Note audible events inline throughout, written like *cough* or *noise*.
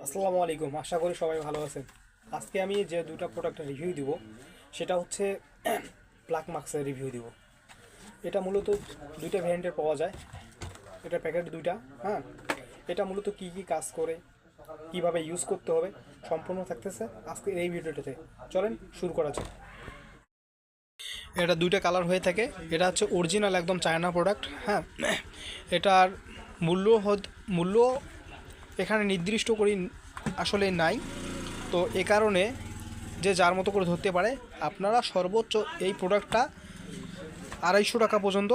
আসসালামু আলাইকুম, আশা করি সবাই ভালো আছেন। আজকে আমি যে দুটো প্রোডাক্টের রিভিউ দিব, সেটা হচ্ছে প্লাক মাস্কের রিভিউ দিব। এটা মূলত দুইটা ভ্যারিয়েন্টের পাওয়া যায়। এটা প্যাকেট দুইটা হ্যাঁ? এটা মূলত কি কি কাজ করে, কীভাবে ইউজ করতে হবে, সম্পূর্ণ থাকতেছে আজকে এই ভিডিওটাতে। চলেন শুরু করা যাক। এটা দুইটা কালার হয়ে থাকে। এটা হচ্ছে অরিজিনাল একদম চায়না প্রোডাক্ট হ্যাঁ? *clears throat* এটার মূল্য মূল্য এখানে নির্দিষ্ট করি আসলে নাই। তো এ কারণে যে যার মতো করে ধরতে পারে, আপনারা সর্বোচ্চ এই প্রোডাক্টটা আড়াইশো টাকা পর্যন্ত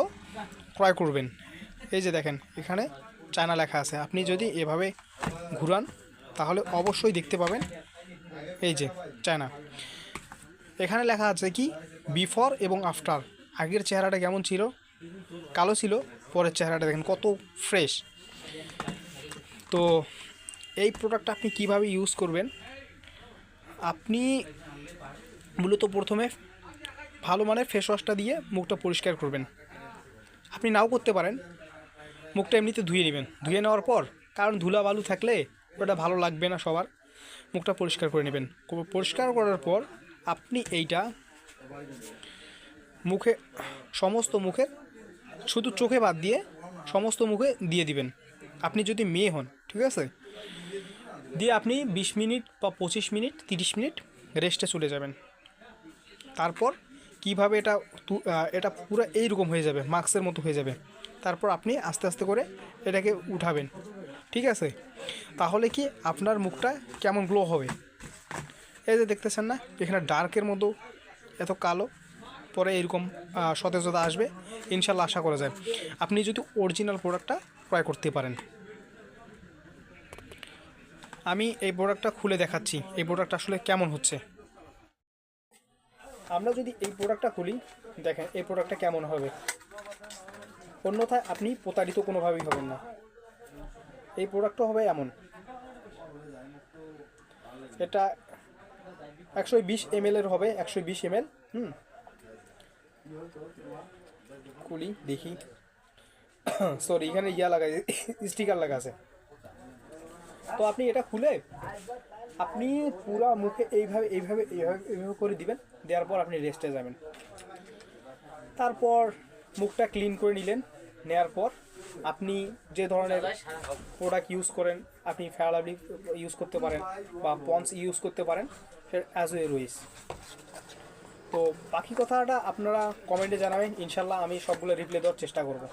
ক্রয় করবেন। এই যে দেখেন, এখানে চায়না লেখা আছে। আপনি যদি এভাবে ঘুরান, তাহলে অবশ্যই দেখতে পাবেন। এই যে চায়না। এখানে লেখা আছে কি, বিফোর এবং আফটার। আগের চেহারাটা কেমন ছিল? কালো ছিল, পরের চেহারাটা দেখেন কত ফ্রেশ। তো এই প্রোডাক্টটা আপনি কীভাবে ইউজ করবেন? আপনি মূলত প্রথমে ভালো মানের ফেস ওয়াশটা দিয়ে মুখটা পরিষ্কার করবেন। আপনি নাও করতে পারেন। মুখটা এমনিতে ধুয়ে নেবেন। ধুয়ে নেওয়ার পর, কারণ ধুলা বালু থাকলে ওটা ভালো লাগবে না সবার। মুখটা পরিষ্কার করে নেবেন। পরিষ্কার করার পর আপনি এইটা মুখে, সমস্ত মুখে, শুধু চোখে বাদ দিয়ে সমস্ত মুখে দিয়ে দিবেন। আপনি যদি মেয়ে হন ঠিক আছে? দিয়ে আপনি বিশ মিনিট বা পঁচিশ মিনিট, তিরিশ মিনিট রেস্টে চলে যাবেন। তারপর কীভাবে এটা এটা পুরো এইরকম হয়ে যাবে, মাস্কের মতো হয়ে যাবে। তারপর আপনি আস্তে আস্তে করে এটাকে উঠাবেন। ঠিক আছে? তাহলে কি আপনার মুখটা কেমন গ্লো হবে? এই যে দেখতেছেন না, এখানে ডার্কের মতো, এত কালো, পরে এরকম সতেজতা আসবে। ইনশাল্লাহ আশা করা যায়। আপনি যদি অরিজিনাল প্রোডাক্টটা ক্রয় করতে পারেন। আমি এই প্রোডাক্টটা খুলে দেখাচ্ছি। এই প্রোডাক্ট আসলে কেমন হচ্ছে? আমরা যদি এই প্রোডাক্টটা খুলি, দেখেন এই প্রোডাক্টটা কেমন হবে? অন্যথায় আপনি প্রতারিত কোনোভাবেই হবেন না। এই প্রোডাক্টটা হবে এমন। এটা একশো বিশ এম এর হবে, একশো বিশ এম হুম। খুলি, দেখি। *coughs* সরি এখানে ইয়া লাগা স্টিকার লাগা আছে। তো আপনি এটা খুলে আপনি পুরা মুখে এইভাবে এইভাবে এইভাবে এইভাবে করে দিবেন, দেওয়ার পর আপনি রেস্টে যাবেন। তারপর মুখটা ক্লিন করে নিলেন নেওয়ার পর আপনি যে ধরনের প্রোডাক্ট ইউজ করেন, আপনি ফেয়ারাবলি ইউজ করতে পারেন বা পন্স ইউজ করতে পারেন অ্যাজ এ রয়েস তো বাকি কথাটা আপনারা কমেন্টে জানাবেন, ইনশাল্লাহ আমি সবগুলো রিপ্লাই দেওয়ার চেষ্টা করব।